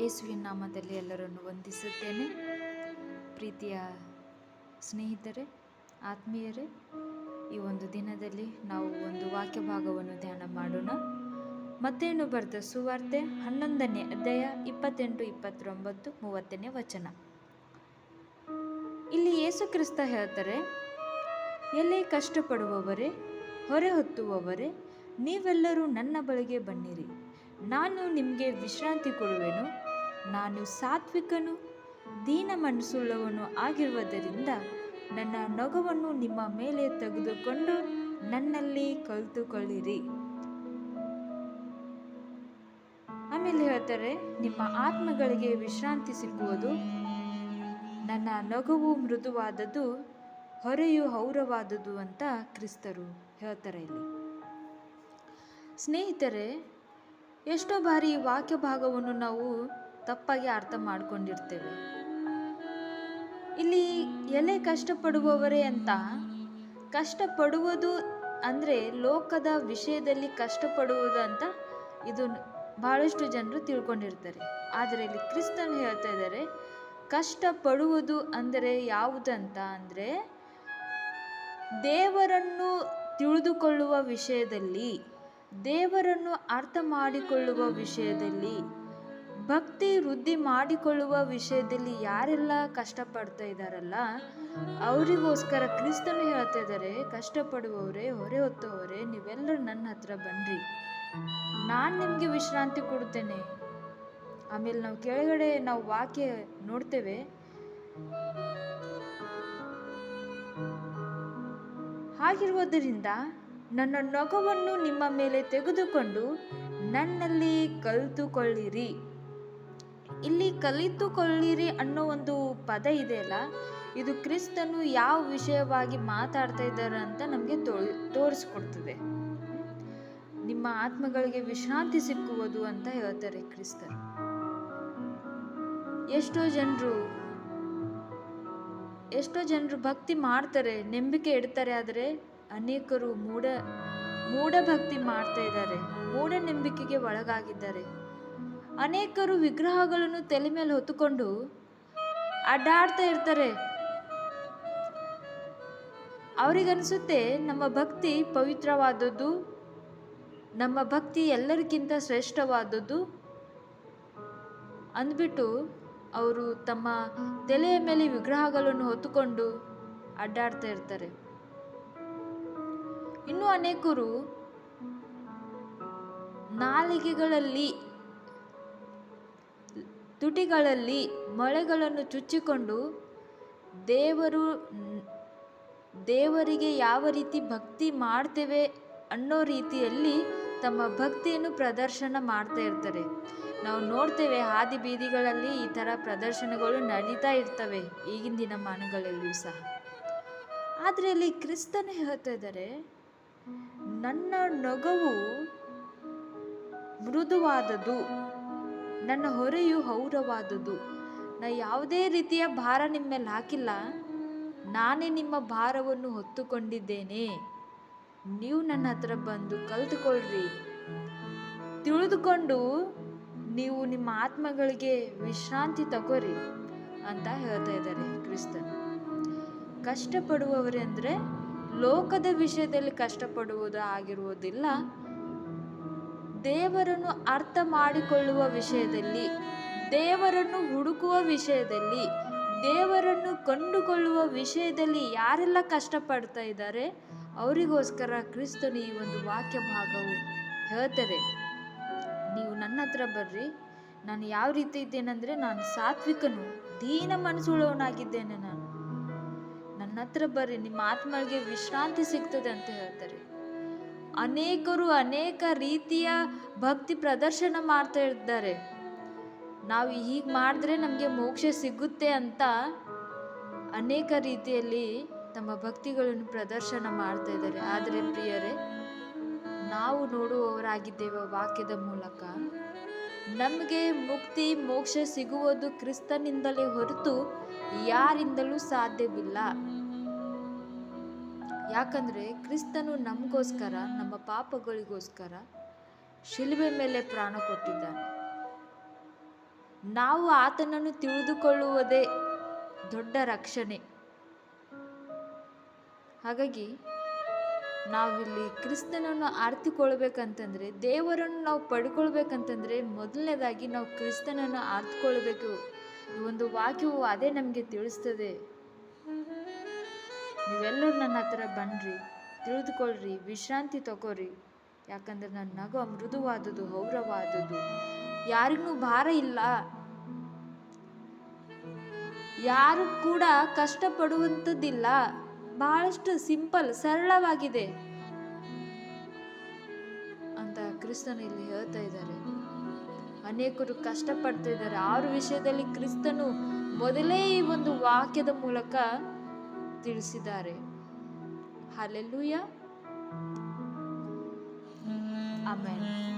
ಯೇಸುವಿನ ನಾಮದಲ್ಲಿ ಎಲ್ಲರನ್ನು ವಂದಿಸುತ್ತೇನೆ. ಪ್ರೀತಿಯ ಸ್ನೇಹಿತರೆ, ಆತ್ಮೀಯರೇ, ಈ ಒಂದು ದಿನದಲ್ಲಿ ನಾವು ಒಂದು ವಾಕ್ಯ ಭಾಗವನ್ನು ಧ್ಯಾನ ಮಾಡೋಣ. ಮತ್ತೇನು ಬರೆದ ಸುವಾರ್ತೆ ಹನ್ನೊಂದನೇ ಅಧ್ಯಾಯ ಇಪ್ಪತ್ತೆಂಟು, ಇಪ್ಪತ್ತೊಂಬತ್ತು, ಮೂವತ್ತನೇ ವಚನ. ಇಲ್ಲಿ ಯೇಸು ಕ್ರಿಸ್ತ ಹೇಳ್ತಾರೆ, ಎಲ್ಲೇ ಕಷ್ಟಪಡುವವರೇ, ಹೊರೆ ಹೊತ್ತುವವರೇ, ನೀವೆಲ್ಲರೂ ನನ್ನ ಬಳಿಗೆ ಬನ್ನಿರಿ. ನಾನು ನಿಮಗೆ ವಿಶ್ರಾಂತಿ ಕೊಡುವೆನು. ನಾನು ಸಾತ್ವಿಕನು, ದೀನ ಮನಸ್ಸುಳ್ಳವನು ಆಗಿರುವುದರಿಂದ ನನ್ನ ನೊಗವನ್ನು ನಿಮ್ಮ ಮೇಲೆ ತೆಗೆದುಕೊಂಡು ನನ್ನಲ್ಲಿ ಕಲಿತುಕೊಳ್ಳಿರಿ ಆಮೇಲೆ ಹೇಳ್ತಾರೆ, ನಿಮ್ಮ ಆತ್ಮಗಳಿಗೆ ವಿಶ್ರಾಂತಿ ಸಿಕ್ಕುವುದು, ನನ್ನ ನಗುವು ಮೃದುವಾದದ್ದು, ಹೊರೆಯು ಹೌರವಾದದ್ದು ಅಂತ ಕ್ರಿಸ್ತರು ಹೇಳ್ತಾರೆ ಇಲ್ಲಿ. ಸ್ನೇಹಿತರೆ, ಎಷ್ಟೋ ಬಾರಿ ವಾಕ್ಯ ಭಾಗವನ್ನು ನಾವು ತಪ್ಪಾಗಿ ಅರ್ಥ ಮಾಡ್ಕೊಂಡಿರ್ತೇವೆ. ಇಲ್ಲಿ ಎಲೆ ಕಷ್ಟಪಡುವವರೇ ಅಂತ, ಕಷ್ಟಪಡುವುದು ಅಂದರೆ ಲೋಕದ ವಿಷಯದಲ್ಲಿ ಕಷ್ಟಪಡುವುದು ಅಂತ ಇದು ಬಹಳಷ್ಟು ಜನರು ತಿಳ್ಕೊಂಡಿರ್ತಾರೆ. ಆದರೆ ಇಲ್ಲಿ ಕ್ರಿಸ್ತನ್ ಹೇಳ್ತಾ ಇದ್ದಾರೆ, ಕಷ್ಟಪಡುವುದು ಅಂದರೆ ಯಾವುದಂತ ಅಂದರೆ ದೇವರನ್ನು ತಿಳಿದುಕೊಳ್ಳುವ ವಿಷಯದಲ್ಲಿ, ದೇವರನ್ನು ಅರ್ಥ ಮಾಡಿಕೊಳ್ಳುವ ವಿಷಯದಲ್ಲಿ ಭಕ್ತಿ ವೃದ್ಧಿ ಮಾಡಿಕೊಳ್ಳುವ ವಿಷಯದಲ್ಲಿ ಯಾರೆಲ್ಲ ಕಷ್ಟಪಡ್ತಾ ಇದ್ದಾರಲ್ಲ, ಅವರಿಗೋಸ್ಕರ ಕ್ರಿಸ್ತನು ಹೇಳ್ತಾ ಇದ್ದಾರೆ, ಕಷ್ಟಪಡುವವರೇ, ಹೊರೆ ಹೊತ್ತವರೇ, ನೀವೆಲ್ಲರೂ ನನ್ನ ಹತ್ರ ಬನ್ನಿರಿ ನಾನು ನಿಮಗೆ ವಿಶ್ರಾಂತಿ ಕೊಡ್ತೇನೆ. ಆಮೇಲೆ ನಾವು ಕೆಳಗಡೆ ನಾವು ವಾಕ್ಯ ನೋಡ್ತೇವೆ. ಹಾಗಿರುವುದರಿಂದ ನನ್ನ ನೊಗವನ್ನು ನಿಮ್ಮ ಮೇಲೆ ತೆಗೆದುಕೊಂಡು ನನ್ನಲ್ಲಿ ಕಲಿತುಕೊಳ್ಳಿರಿ. ಇಲ್ಲಿ ಕಲಿತುಕೊಳ್ಳಿರಿ ಅನ್ನೋ ಒಂದು ಪದ ಇದೆ ಅಲ್ಲ ಇದು ಕ್ರಿಸ್ತನು ಯಾವ ವಿಷಯವಾಗಿ ಮಾತಾಡ್ತಾ ಇದ್ದಾರೆ ಅಂತ ನಮಗೆ ತೋರಿಸ್ಕೊಡ್ತದೆ. ನಿಮ್ಮ ಆತ್ಮಗಳಿಗೆ ವಿಶ್ರಾಂತಿ ಸಿಕ್ಕುವುದು ಅಂತ ಹೇಳ್ತಾರೆ ಕ್ರಿಸ್ತರು. ಎಷ್ಟೋ ಜನರು ಎಷ್ಟೋ ಜನರು ಭಕ್ತಿ ಮಾಡ್ತಾರೆ, ನಂಬಿಕೆ ಇಡ್ತಾರೆ, ಆದರೆ ಅನೇಕರು ಮೂಢ ಮೂಢ ಭಕ್ತಿ ಮಾಡ್ತಾ ಇದ್ದಾರೆ ಮೂಢ ನಂಬಿಕೆಗೆ ಒಳಗಾಗಿದ್ದಾರೆ. ಅನೇಕರು ವಿಗ್ರಹಗಳನ್ನು ತಲೆ ಮೇಲೆ ಹೊತ್ತುಕೊಂಡು ಅಡ್ಡಾಡ್ತಾ ಇರ್ತಾರೆ. ಅವರಿಗನ್ಸುತ್ತೆ, ನಮ್ಮ ಭಕ್ತಿ ಪವಿತ್ರವಾದದ್ದು, ನಮ್ಮ ಭಕ್ತಿ ಎಲ್ಲರಿಗಿಂತ ಶ್ರೇಷ್ಠವಾದದ್ದು ಅಂದ್ಬಿಟ್ಟು ಅವರು ತಮ್ಮ ತಲೆಯ ಮೇಲೆ ವಿಗ್ರಹಗಳನ್ನು ಹೊತ್ತುಕೊಂಡು ಅಡ್ಡಾಡ್ತಾ ಇರ್ತಾರೆ. ಇನ್ನು ಅನೇಕರು ನಾಲಿಗೆಗಳಲ್ಲಿ ತುಟಿಗಳಲ್ಲಿ ಮೊಳೆಗಳನ್ನು ಚುಚ್ಚಿಕೊಂಡು ದೇವರು ದೇವರಿಗೆ ಯಾವ ರೀತಿ ಭಕ್ತಿ ಮಾಡ್ತೇವೆ ಅನ್ನೋ ರೀತಿಯಲ್ಲಿ ತಮ್ಮ ಭಕ್ತಿಯನ್ನು ಪ್ರದರ್ಶನ ಮಾಡ್ತಾ ಇರ್ತಾರೆ. ನಾವು ನೋಡ್ತೇವೆ ಹಾದಿ ಬೀದಿಗಳಲ್ಲಿ ಈ ಥರ ಪ್ರದರ್ಶನಗಳು ನಡೀತಾ ಇರ್ತವೆ ಈಗಿನ ದಿನಮಾನಗಳಲ್ಲಿಯೂ ಸಹ. ಆದರೆ ಅಲ್ಲಿ ಕ್ರಿಸ್ತನೇ ಹೇಳ್ತಾ ಇದ್ದಾರೆ, ನನ್ನ ನೊಗವು ಮೃದುವಾದದು ನನ್ನ ಹೊರೆಯು ಹೌರವಾದುದು. ನಾ ಯಾವುದೇ ರೀತಿಯ ಭಾರ ನಿಮ್ಮ ಮೇಲೆ ಹಾಕಿಲ್ಲ. ನಾನೇ ನಿಮ್ಮ ಭಾರವನ್ನು ಹೊತ್ತುಕೊಂಡಿದ್ದೇನೆ. ನೀವು ನನ್ನ ಹತ್ರ ಬಂದು ಕಲ್ತುಕೊಳ್ಳ್ರಿ ತಿಳಿದುಕೊಂಡು ನೀವು ನಿಮ್ಮ ಆತ್ಮಗಳಿಗೆ ವಿಶ್ರಾಂತಿ ತಗೋರಿ ಅಂತ ಹೇಳ್ತಾ ಇದ್ದಾರೆ ಕ್ರಿಸ್ತನ್. ಕಷ್ಟಪಡುವವರೆಂದರೆ ಲೋಕದ ವಿಷಯದಲ್ಲಿ ಕಷ್ಟಪಡುವುದು ಆಗಿರುವುದಿಲ್ಲ. ದೇವರನ್ನು ಅರ್ಥ ಮಾಡಿಕೊಳ್ಳುವ ವಿಷಯದಲ್ಲಿ, ದೇವರನ್ನು ಹುಡುಕುವ ವಿಷಯದಲ್ಲಿ, ದೇವರನ್ನು ಕಂಡುಕೊಳ್ಳುವ ವಿಷಯದಲ್ಲಿ ಯಾರೆಲ್ಲ ಕಷ್ಟಪಡ್ತಾ ಇದ್ದಾರೆ, ಅವರಿಗೋಸ್ಕರ ಕ್ರಿಸ್ತನು ಈ ಒಂದು ವಾಕ್ಯ ಭಾಗವು ಹೇಳ್ತಾರೆ ನೀವು ನನ್ನ ಹತ್ರ ಬರ್ರಿ, ನಾನು ಯಾವ ರೀತಿ ಇದ್ದೇನೆಂದರೆ ನಾನು ಸಾತ್ವಿಕನು, ದೀನ ಮನಸ್ಸುಳ್ಳವನಾಗಿದ್ದೇನೆ ನಾನು. ನನ್ನ ಹತ್ರ ಬರ್ರಿ, ನಿಮ್ಮ ಆತ್ಮಗಳಿಗೆ ವಿಶ್ರಾಂತಿ ಸಿಗ್ತದೆ ಅಂತ ಹೇಳ್ತಾರೆ. ಅನೇಕರು ಅನೇಕ ರೀತಿಯ ಭಕ್ತಿ ಪ್ರದರ್ಶನ ಮಾಡ್ತಾ ಇದ್ದಾರೆ. ನಾವು ಹೀಗೆ ಮಾಡಿದ್ರೆ ನಮಗೆ ಮೋಕ್ಷ ಸಿಗುತ್ತೆ ಅಂತ ಅನೇಕ ರೀತಿಯಲ್ಲಿ ತಮ್ಮ ಭಕ್ತಿಗಳನ್ನು ಪ್ರದರ್ಶನ ಮಾಡ್ತಾ ಇದ್ದಾರೆ. ಆದರೆ ಪ್ರಿಯರೇ, ನಾವು ನೋಡುವವರಾಗಿದ್ದೇವೆ ವಾಕ್ಯದ ಮೂಲಕ. ನಮಗೆ ಮುಕ್ತಿ, ಮೋಕ್ಷ ಸಿಗುವುದು ಕ್ರಿಸ್ತನಿಂದಲೇ ಹೊರತು ಯಾರಿಂದಲೂ ಸಾಧ್ಯವಿಲ್ಲ. ಯಾಕಂದರೆ ಕ್ರಿಸ್ತನು ನಮಗೋಸ್ಕರ, ನಮ್ಮ ಪಾಪಗಳಿಗೋಸ್ಕರ ಶಿಲುಬೆ ಮೇಲೆ ಪ್ರಾಣ ಕೊಟ್ಟಿದ್ದಾನೆ. ನಾವು ಆತನನ್ನು ತಿಳಿದುಕೊಳ್ಳುವುದೇ ದೊಡ್ಡ ರಕ್ಷಣೆ. ಹಾಗಾಗಿ ನಾವಿಲ್ಲಿ ಕ್ರಿಸ್ತನನ್ನು ಆರ್ತಿಕೊಳ್ಬೇಕಂತಂದರೆ ದೇವರನ್ನು ನಾವು ಪಡ್ಕೊಳ್ಬೇಕಂತಂದರೆ ಮೊದಲನೇದಾಗಿ ನಾವು ಕ್ರಿಸ್ತನನ್ನು ಆರ್ತ್ಕೊಳ್ಬೇಕು ಈ ಒಂದು ವಾಕ್ಯವು ಅದೇ ನಮಗೆ ತಿಳಿಸ್ತದೆ. ನೀವೆಲ್ಲರೂ ನನ್ನ ಹತ್ರ ಬನ್ನಿರಿ ತಿಳಿದುಕೊಳ್ರಿ ವಿಶ್ರಾಂತಿ ತಗೋರಿ. ಯಾಕಂದ್ರೆ ನನ್ನ ನಗು ಮೃದುವಾದುದು ಹೌರವಾದುದು ಯಾರಿಗೂ ಭಾರ ಇಲ್ಲ. ಯಾರು ಕೂಡ ಕಷ್ಟಪಡುವಂಥದ್ದಿಲ್ಲ. ಬಹಳಷ್ಟು ಸಿಂಪಲ್, ಸರಳವಾಗಿದೆ. ಅಂತ ಕ್ರಿಸ್ತನು ಇಲ್ಲಿ ಹೇಳ್ತಾ ಇದ್ದಾರೆ. ಅನೇಕರು ಕಷ್ಟಪಡ್ತಾ ಇದ್ದಾರೆ. ಅವ್ರ ವಿಷಯದಲ್ಲಿ ಕ್ರಿಸ್ತನು ಮೊದಲೇ ಈ ಒಂದು ವಾಕ್ಯದ ಮೂಲಕ ತಿಳಿಸಿದ್ದಾರೆ. ಹಾಲೆಲ್ಲೂಯ ಆಮೇಲೆ